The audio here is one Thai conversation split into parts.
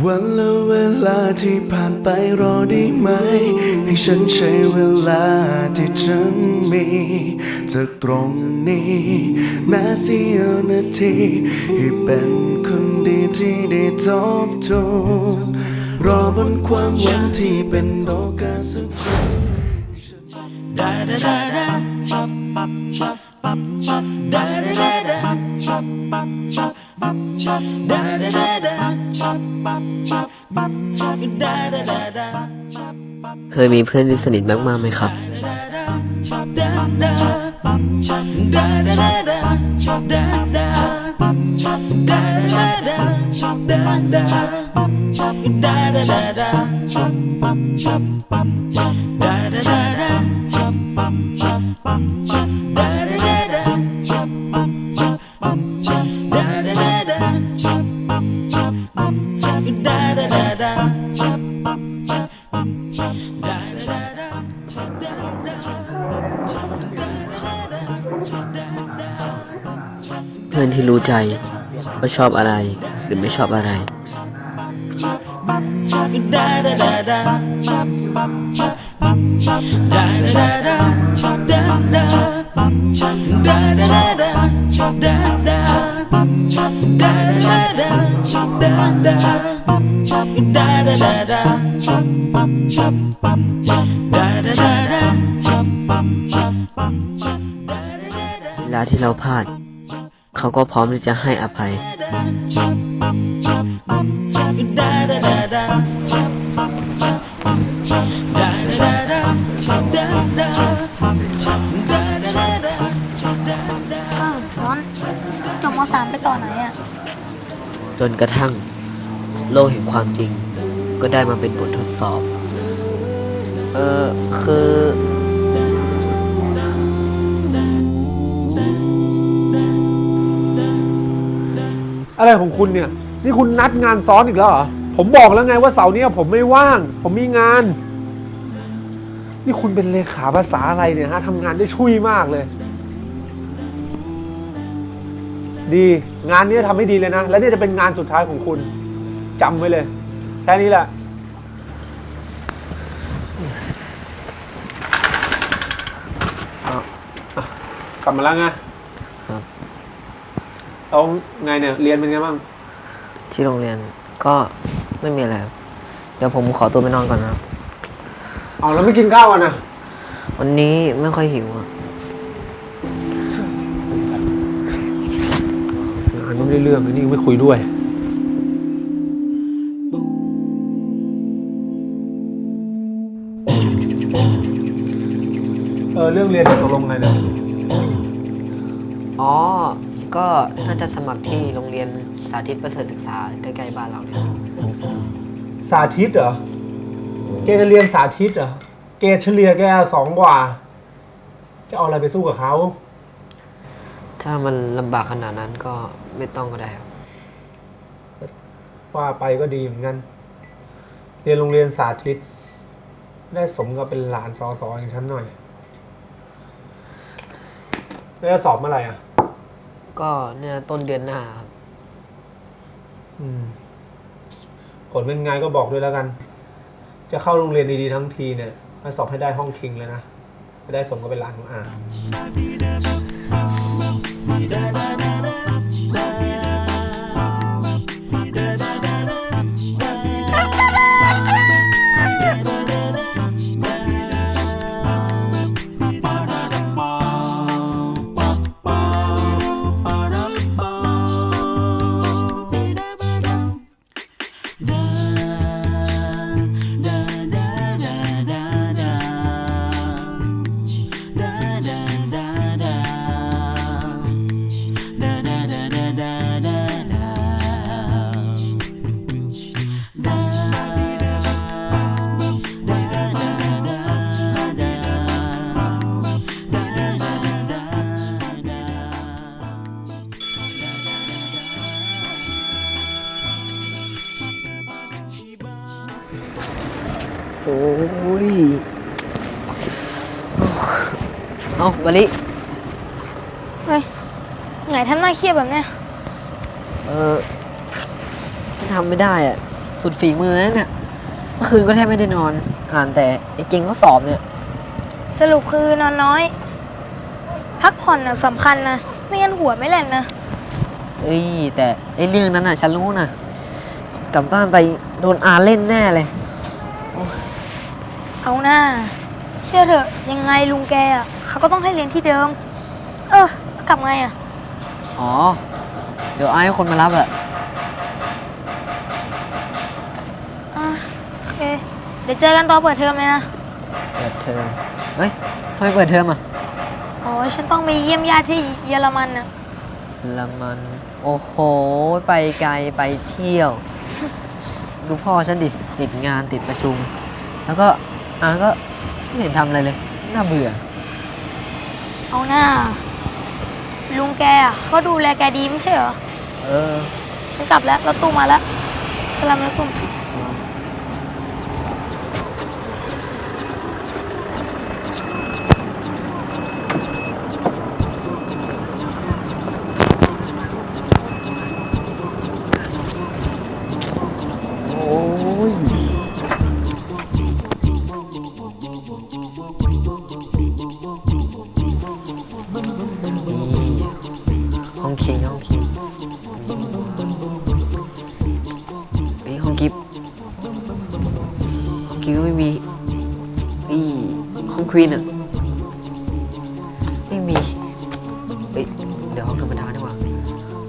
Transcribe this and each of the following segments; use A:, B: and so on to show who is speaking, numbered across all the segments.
A: วันและเวลาที่ผ่านไปรอได้ไหม ให้ฉันใช้เวลาที่ฉันมีจากตรงนี้ แม้เสียนาทีให้เป็นคนดีที่ได้ทบทวนรอบนความหวังที่เป็นโอกาสสักครั้ได้ได้ได้ได้ได้
B: เคยมีเพื่อนที่สนิทมากๆไหมครับเพื่อนที่รู้ใจว่าชอบอะไรหรือไม่ชอบอะไร เวลาที่เราพลาด เขาก็พร้อมที่จะให้อภัย
C: เออร้อนจบมสามไปต่อไหนอะ
B: จนกระทั่ง โลกแห่งความจริง ก็ได้มาเป็นบททดสอบ
D: เออคือ
E: อะไรของคุณเนี่ย นี่คุณนัดงานซ้อนอีกแล้วเหรอ ผมบอกแล้วไงว่าเสาร์นี้ผมไม่ว่าง ผมมีงาน นี่คุณเป็นเลขาภาษาอะไรเนี่ยฮะทำงานได้ช่วยมากเลย ดีงานนี้ทำให้ดีเลยนะ และนี่จะเป็นงานสุดท้ายของคุณจำไว้เลย แค่นี้แหละอะอะกลับมาแล้วไง เอาไงเนี่ยเรียนเป็นไงบ้าง
B: ที่โรงเรียนก็ไม่มีอะไรครับเดี๋ยวผมขอตัวไปนอนก่อนนะครับ
E: เอาแล้วไม่กินข้าวกันนะ
B: วันนี้ไม่ค่อยหิวอะ
E: งานไม่ได้เรื่องเลยนี่ไม่คุยด้วย เออเรื่องเรียนตกลงไงเนี่ย
B: อ๋อ ก็น่าจะสมัครที่โรงเรียนสาธิตประเสริฐศึกษาใกล้ๆบ้านเราเนี่ย
E: สาธิตเหรอ แกจะเรียนสาธิตเหรอเกรดเฉลี่ยแกสองกว่า จะเอาอะไรไปสู้กับเขา
B: ถ้ามันลำบากขนาดนั้นก็ไม่ต้องก็ได้ครับ
E: ว่าไปก็ดีเหมือนกัน เรียนโรงเรียนสาธิต ได้สมกับเป็นหลานสอสออย่างฉันหน่อย แล้วจะสอบเมื่อไหร่อะ
B: ก็เนี่ยต้นเดือนหน้าครับ
E: อืมผลเป็นไงก็บอกด้วยแล้วกัน จะเข้าโรงเรียนดีๆทั้งทีเนี่ยมาสอบให้ได้ห้องคิงเลยนะจะได้สมกับเป็นหลานของอา
B: เอาบาลิ
C: เฮ้ยไงทำหน้าเครียดแบบเนี้ย
B: เออ ฉันทำไม่ได้อะสุดฝีมือนะเนี่ยเมื่อคืนก็แทบไม่ได้นอน อ่านแต่ไอ้เก่งก็สอบเนี่ย
F: สรุปคือนอนน้อย พักผ่อนน่ะสำคัญนะ ไม่งั้นหัวไม่แล่นนะ
B: เอ้ย แต่ไอ้เรื่องนั้นน่ะ ฉันรู้นะกลับบ้านไปโดนอาเล่นแน่เลย
F: เอาหน้า เชื่อเถอะยังไงลุงแกอะเขาก็ต้องให้เรียนที่เดิม เออแล้วกลับไงอะ
B: อ๋อ เดี๋ยวไอ้ให้คนมารับอะ
F: อะโอเค เดี๋ยวเจอกันตอนเปิดเทอมเลยนะ
B: เปิดเทอมเฮ้ยทำไมเปิดเทอมอะ
F: โอ้ยฉันต้องไปเยี่ยมญาติที่เยอรมันน่ะ
B: ละมัน โอ้โห ไปไกลไปเที่ยว ดูพ่อฉันดิ ติดงานติดประชุม แล้วก็ อาก็ไม่เห็นทำอะไรเลย น่าเบื่อ
F: เอาหน้า ลุงแกอะก็ดูแลแกดีไม่ใช่เหรอ
B: เออ
F: ฉันกลับแล้วรถตู้มาแล้วสลามอะลัยกุม
B: ควีนอะไม่มีเอ้ยเดี๋ยวห้องธรรมดาดีกว่า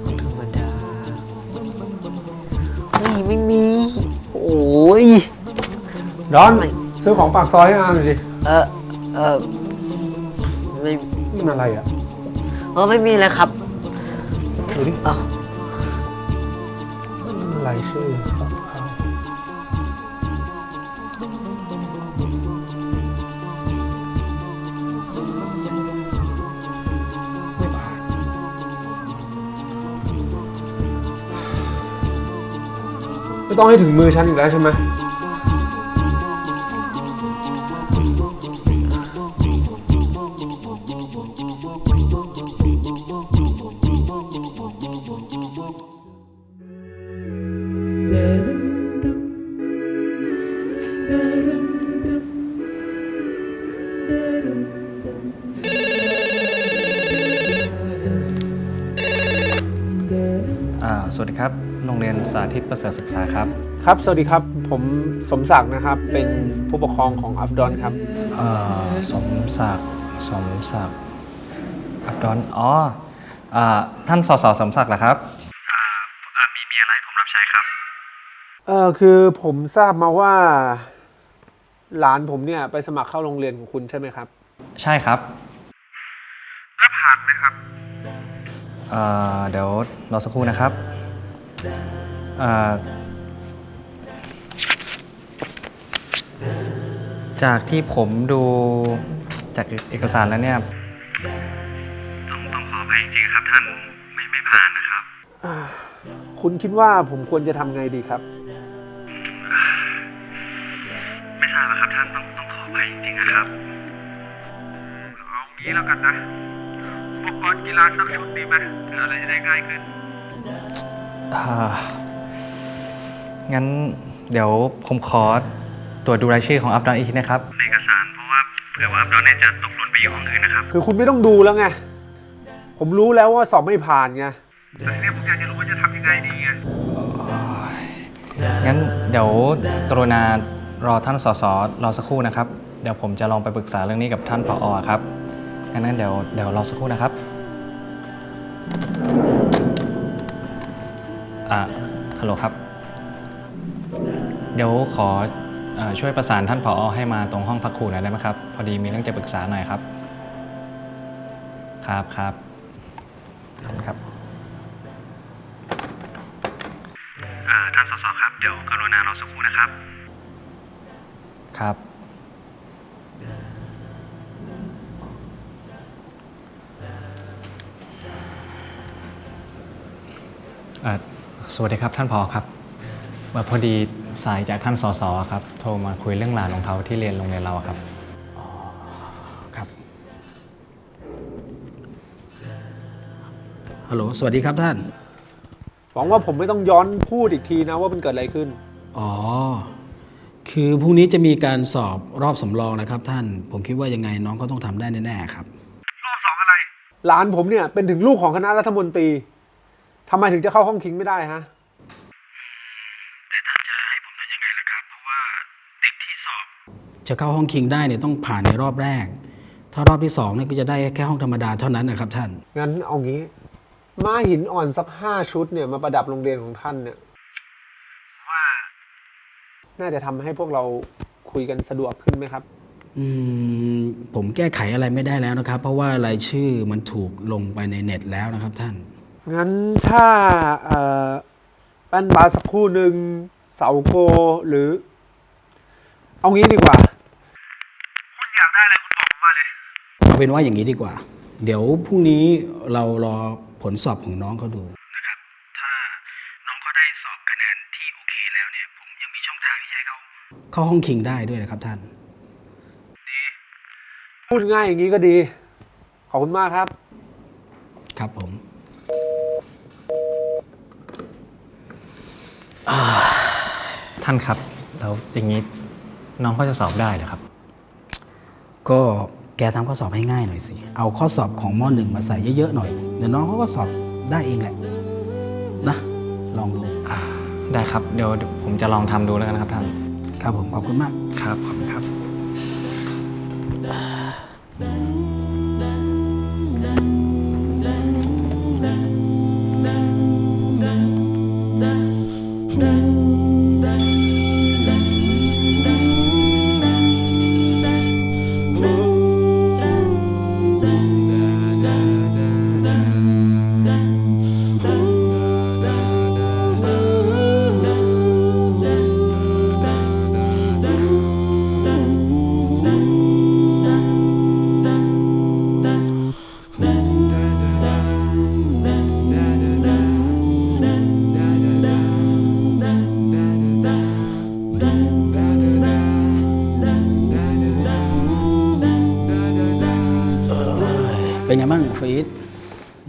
B: ห้องธรรมดาไม่ไม่มี โอ้ย
E: ดอน
B: ไม่
E: ซื้อของปากซอยให้อาหน่อยดิ
B: เออเออไม่
E: มันอะไรอะ
B: เออไม่มีเลยครับ
E: ดูดิ
B: เอ้า
E: อะไรชื่อ ไม่ต้องให้ถึงมือฉันอีกแล้วใช่ไหม
G: รงเรียนสาธิตประเสริฐศึกษาครับ
E: ครับ สวัสดีครับ ผมสมศักดิ์นะครับ เป็นผู้ปกครองของอับดอนครับ
G: เอ่อสมศักดิ์สมศักดิ์อับดอนอ๋ออ่าท่านสสสมศักดิ์เหรอครับอ่ามีมีอะไรผมรับใช้ครับ
E: เออคือผมทราบมาว่า หลานผมเนี่ยไปสมัครเข้าโรงเรียนของคุณใช่ไหมครับ
G: ใช่ครับแล้วผ่านไหมครับเอ่อเดี๋ยวรอสักครู่นะครับอ่า จากที่ผมดูจากเอกสารแล้วเนี่ย ต้องต้องขออภัยจริงๆครับท่านไม่ไม่ผ่านนะครับ
E: คุณคิดว่าผมควรจะทำไงดีครับ
G: ไม่ทราบอะครับท่านต้องต้องขออภัยจริงๆนะครับ เอางี้แล้วกันนะอุปกรณ์กีฬาสักชุดดีไหมเพื่ออะไรจะได้ง่ายขึ้น งั้นเดี๋ยวผมขอตรวจดูรายชื่อของอัฟดอนอีกทีนะครับ ในเอกสารเพราะว่าเผื่อว่าอัฟดอนเนี่ยจะตกหล่นไปอยู่ห้องอื่นนะครับ
E: คือคุณไม่ต้องดูแล้วไง ผมรู้แล้วว่าสอบไม่ผ่านไง
G: แต่เนี่ยผมอยากจะรู้ว่าจะทำยังไงดีไงงั้นเดี๋ยวกรุณารอท่านสสรอสักครู่นะครับ เดี๋ยวผมจะลองไปปรึกษาเรื่องนี้กับท่านผอครับงั้นเดี๋ยวเดี๋ยวรอสักครู่นะครับอ่าฮัลโหลครับ เดี๋ยวขอเออช่วยประสานท่านผอให้มาตรงห้องพักครูหน่อยได้ไหมครับ พอดีมีเรื่องจะปรึกษาหน่อยครับ ครับครับขอบคุณครับท่านสสครับ เดี๋ยวกรุณารอสักครู่นะครับ ครับเอ่อสวัสดีครับท่านผอครับเอ่อพอดี สายจากท่านสสครับ โทรมาคุยเรื่องหลานของเขาที่เรียนโรงเรียนเราอะครับ
H: ครับ ฮัลโหล สวัสดีครับท่าน
E: หวังว่าผมไม่ต้องย้อนพูดอีกทีนะว่ามันเกิดอะไรขึ้น
H: อ๋อ คือพรุ่งนี้จะมีการสอบรอบสำรองนะครับท่าน ผมคิดว่ายังไงน้องก็ต้องทำได้แน่ๆครับ
I: รอบสองอะไร
E: หลานผมเนี่ยเป็นถึงลูกของคณะรัฐมนตรีทำไมถึงจะเข้าห้องคิงไม่ได้ฮะ
H: จะเข้าห้องคิงได้เนี่ยต้องผ่านในรอบแรก ถ้ารอบที่สองเนี่ยก็จะได้แค่ห้องธรรมดาเท่านั้นนะครับท่าน
E: งั้นเอางี้ม้าหินอ่อนสักห้าชุดเนี่ยมาประดับโรงเรียนของท่านเนี่ย
I: ว่า
E: น่าจะทำให้พวกเราคุยกันสะดวกขึ้นไหมครับ
H: อืมผมแก้ไขอะไรไม่ได้แล้วนะครับ เพราะว่ารายชื่อมันถูกลงไปในเน็ตแล้วนะครับท่าน
E: งั้นถ้าเอ่อแป้นบาสสักครู่หนึ่งเสาโกหรือ เอางี้ดีกว่า
I: คุณอยากได้อะไรคุณบอกผมมาเลย
H: เอาเป็นว่าอย่างนี้ดีกว่า เดี๋ยวพรุ่งนี้เรารอผลสอบของน้องเขาดู นะครับ ถ้าน้องเขาได้สอบคะแนนที่โอเคแล้วเนี่ย ผมยังมีช่องทางที่จะให้เขาเข้าห้องคิงได้ด้วยนะครับท่าน
E: พูดง่ายอย่างนี้ก็ดี ขอบคุณมากครับ
H: ครับผม
G: ท่านครับ แล้วอย่างนี้ น้องก็จะสอบได้เหรอครับ
H: ก็แกทำข้อสอบให้ง่ายหน่อยสิ เอาข้อสอบของมหนึ่งมาใส่เยอะๆหน่อย เดี๋ยวน้องเขาก็สอบได้เองแหละ นะ ลองดู
G: อ่า ได้ครับ เดี๋ยวผมจะลองทำดูแล้วกันนะครับท่าน
H: ครับผม ขอบคุณมาก
G: ครับ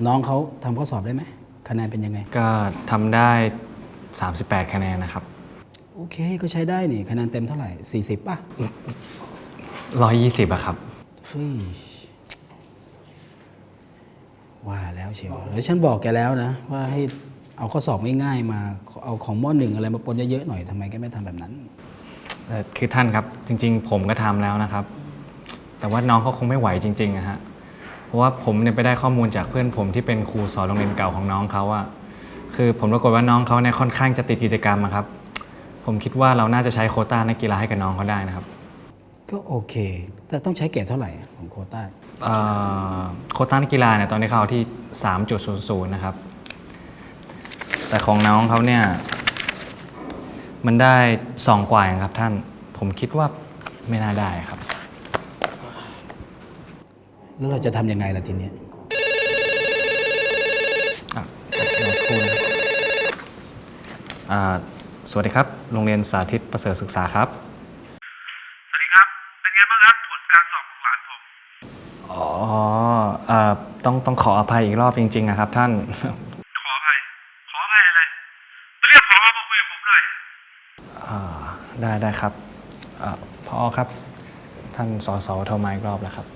H: น้องเขาทำข้อสอบได้ไหมคะแนนเป็นยังไง
G: ก็ทำได้ 38 คะแนนนะครับ
H: โอเคก็ใช้ได้นี่คะแนนเต็มเท่าไหร่ 40 ป่ะ
G: 120อะครับ
H: เฮ้ย ว่าแล้วเชียวแล้วฉันบอกแกแล้วนะ ว่าให้เอาข้อสอบง่ายๆมา เอาของมหนึ่งอะไรมาปนเยอะๆหน่อยทำไมแกไม่ทำแบบนั้น
G: เอ่อคือท่านครับจริง ๆ ผมก็ทำแล้วนะครับ แต่ว่าน้องเขาคงไม่ไหวจริงๆอะฮะเพ ราะว่าผมเนี่ยไปได้ข้อมูลจากเพื่อนผมที่เป็นครูสอนโรงเรียนเก่าของน้องเขาอะคือผมปรากฏว่าน้องเขาเนี่ยค่อนข้างจะติดกิจกรรมอะครับ ผมคิดว่าเราน่าจะใช้โควต้านักกีฬาให้กับน้องเขาได้นะครับ
H: ก็โอเค แต่ต้องใช้เกรดเท่าไหร่ของโควต้า
G: เอ่อโควต้านักกีฬาเนี่ยตอนนี้เขาเอาที่ 3.00 นะครับ แต่ของน้องเขาเนี่ย มันได้สองกว่าเองครับท่าน ผมคิดว่าไม่น่าได้ครับ
H: แล้วเราจะทำยังไงล่ะทีเนี้ย
G: อะเดี๋ยวสักครู่นะครับอ่าสวัสดีครับ โรงเรียนสาธิตประเสริฐศึกษาครับ
I: สวัสดีครับ เป็นไงบ้างครับผลการสอบของหลานผม
G: อ๋อเอ่อต้องต้องขออภัยอีกรอบจริงๆนะครับท่าน
I: ขออภัย ขออภัยอะไรไปเรียกพอมาคุยกับผมหน่อย
G: อ่าได้ได้ครับอ่าพอครับ ท่านสสโทรมาอีกรอบแล้วครับ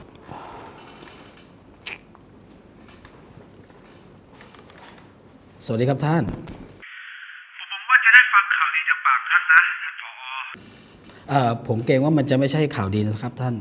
H: สวัสดีครับท่าน
I: ผมหวังว่าจะได้ฟังข่าวดีจากปากท่านนะท่านผอ
H: เอ่อผมเกรงว่ามันจะไม่ใช่ข่าวดีนะครับท่าน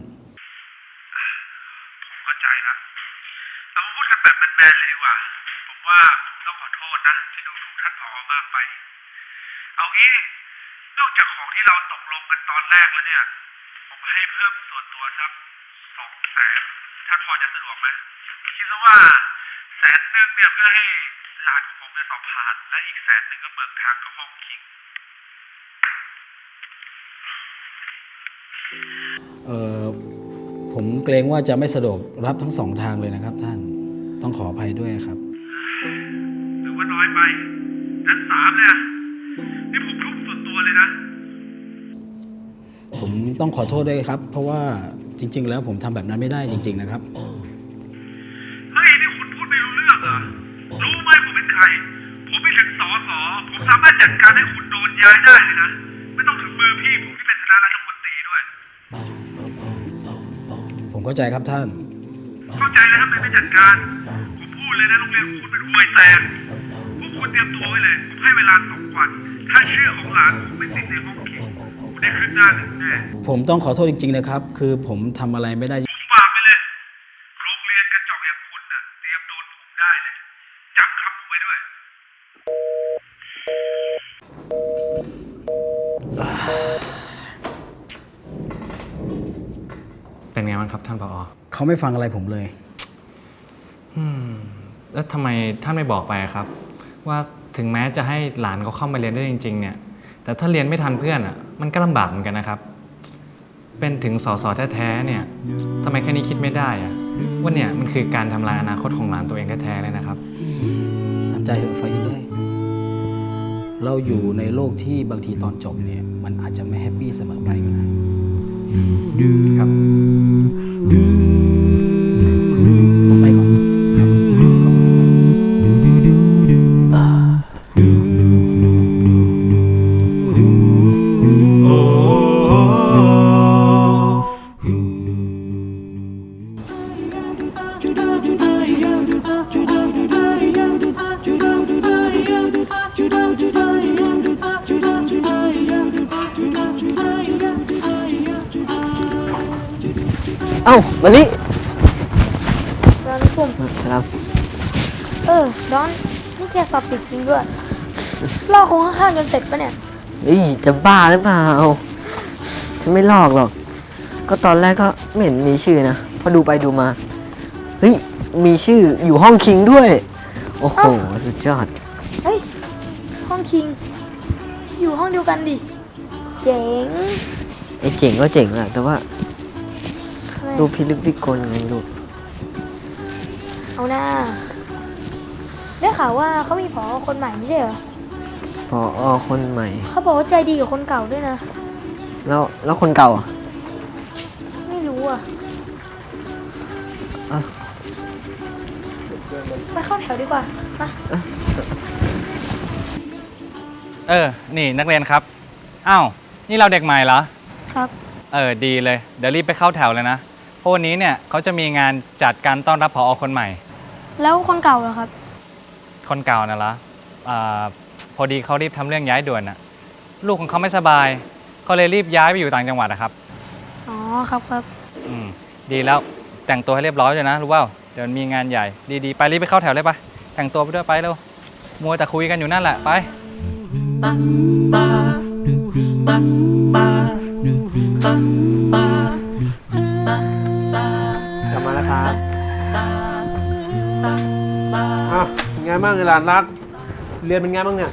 I: ผมเนี่ยสอบผ่าน และอีกแสนหนึ่งก็เบิกทางเข้าห้องคิง
H: เอ่อผมเกรงว่าจะไม่สะดวกรับทั้งสองทางเลยนะครับท่านต้องขออภัยด้วยครับ
I: หรือว่าน้อยไปนั้นสามเลยนะนี่ผมทุ่มส่วนตัวเลยนะ
H: ผมต้องขอโทษด้วยครับ เพราะว่าจริง ๆ แล้วผมทำแบบนั้นไม่ได้จริง ๆ นะครับ
I: สามารถจัดการให้คุณโดนย้ายได้เลยนะ ไม่ต้องถึงมือพี่ผมที่เป็นคณะรัฐมนตรีด้
E: วย
H: ผมเข้าใจครับท่าน
E: เข้าใจแล้วทำไมไม่จัดการ ผมพูดเลยนะโรงเรียนคุณเป็นห่วยแตกพวกคุณเตรียมตัวไว้เลย ผมให้เวลาสองวัน ถ้าเชื่อของหลานผมไม่ติดในห้องเขียนผมได้ขึ้นหน้าหนึ่งแน่
H: ผมต้องขอโทษจริง ๆ นะครับ คือผมทำอะไรไม่ได้
E: ไง
G: บ้างครับท่านผอ
H: เขาไม่ฟังอะไรผมเลย
G: อืม แล้วทำไมท่านไม่บอกไปอะครับ ว่าถึงแม้จะให้หลานเขาเข้ามาเรียนได้จริง ๆ เนี่ย แต่ถ้าเรียนไม่ทันเพื่อนอะ มันก็ลำบากเหมือนกันนะครับ เป็นถึงสสแท้ๆเนี่ยทำไมแค่นี้คิดไม่ได้อะว่าเนี่ยมันคือการทำลายอนาคตของหลานตัวเองแท้ๆเลยนะครับ
H: ทำใจเถอะไฟได้ยเราอยู่ในโลกที่บางทีตอนจบเนี่ย มันอาจจะไม่แฮปปี้เสมอไปก็ได้
G: ครับ
C: ลอกคงข้างๆจนเสร็จปะเนี่ย
B: เฮ้ยจะบ้าหรือเปล่าฉันไม่ลอกหรอก ก็ตอนแรกก็ไม่เห็นมีชื่อนะ พอดูไปดูมา เฮ้ย มีชื่ออยู่ห้องคิงด้วย โอ้โห สุดยอด
C: เฮ้ย ห้องคิง อยู่ห้องเดียวกันดิ เจ๋ง
B: ไอ้เจ๋งก็เจ๋งอะแต่ว่า
C: ทำไม
B: ดูพิลึกพิกลไงลูก
C: เอาหน้า ได้ข่าวว่าเขามีผอคนใหม่ไม่ใช่เหรอ
B: พออคนใหม่
C: เขาบอกว่าใจดีกับคนเก่าด้วยนะ
B: แล้วแล้วคนเก่าอะ
C: ไม่รู้อะ
B: อะ
C: ไปเข้าแถวดีกว่ามา
G: เออ นี่นักเรียนครับ อ้าว นี่เราเด็กใหม่เหรอ
C: ครับ
G: เออ ดีเลย เดี๋ยวรีบไปเข้าแถวเลยนะ เพราะวันนี้เนี่ยเขาจะมีงานจัดการต้อนรับผอคนใหม่
C: แล้วคนเก่าเหรอครับ
G: คนเก่าน่ะเหรออา พอดีเขารีบทำเรื่องย้ายด่วนน่ะลูกของเขาไม่สบายเขาเลยรีบย้ายไปอยู่ต่างจังหวัดนะครับ
C: อ๋อครับครับ
G: อืมดีแล้วแต่งตัวให้เรียบร้อยเลยนะ รู้เปล่าเดี๋ยวมีงานใหญ่ ดีๆ ไปรีบไปเข้าแถวเลยไปแต่งตัวไปด้วยไปเร็วมัวแต่คุยกันอยู่นั่นแหละไป
J: กลับมาแล้วครับอะเป็นไงบ้างไอ้หลานรัก เรียนเป็นไงบ้างเนี่ย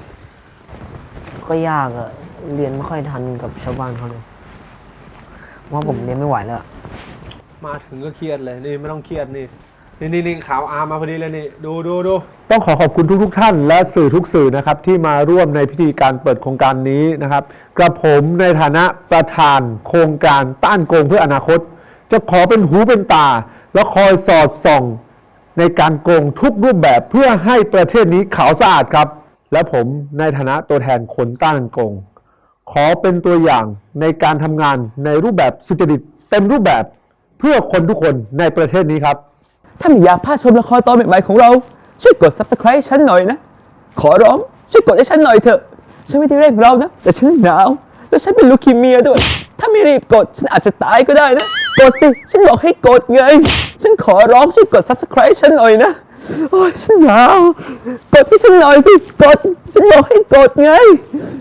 B: ก็ยากอะเรียนไม่ค่อยทันกับชาวบ้านเขาเลยว่าผมเรียนไม่ไหวแล้วอะ
J: มาถึงก็เครียดเลยนี่ไม่ต้องเครียดนี่นี่นี่นี่ข่าวอาร์มมาพอดีเลยนี่ ดูดูดูต้องขอขอบคุณทุกทุกๆท่านและสื่อทุกสื่อนะครับที่มาร่วมในพิธีการเปิดโครงการนี้นะครับกระผมในฐานะประธานโครงการต้านโกงเพื่ออนาคต จะขอเป็นหูเป็นตา และคอยสอดส่อง ในการโกงทุกรูปแบบเพื่อให้ประเทศนี้ขาวสะอาดครับ และผมในฐานะตัวแทนคนต้านโกง ขอเป็นตัวอย่างในการทำงานในรูปแบบสุจริตเต็มรูปแบบเพื่อคนทุกคนในประเทศนี้ครับ
K: ถ้าไม่อยากพลาดชมละครตอนใหม่ๆของเรา ช่วยกด subscribe ฉันหน่อยนะ ขอร้องช่วยกดให้ฉันหน่อยเถอะ ฉันไม่ได้เร่งเรานะ แต่ฉันหนาว แล้วฉันเป็นลูคีเมียด้วย ถ้าไม่รีบกดฉันอาจจะตายก็ได้นะ กดสิ ฉันบอกให้กดไง ฉันขอร้องช่วยกด subscribe ฉันหน่อยนะ โอ้ยฉันหนาว กดให้ฉันหน่อยสิ กด ฉันบอกให้กดไง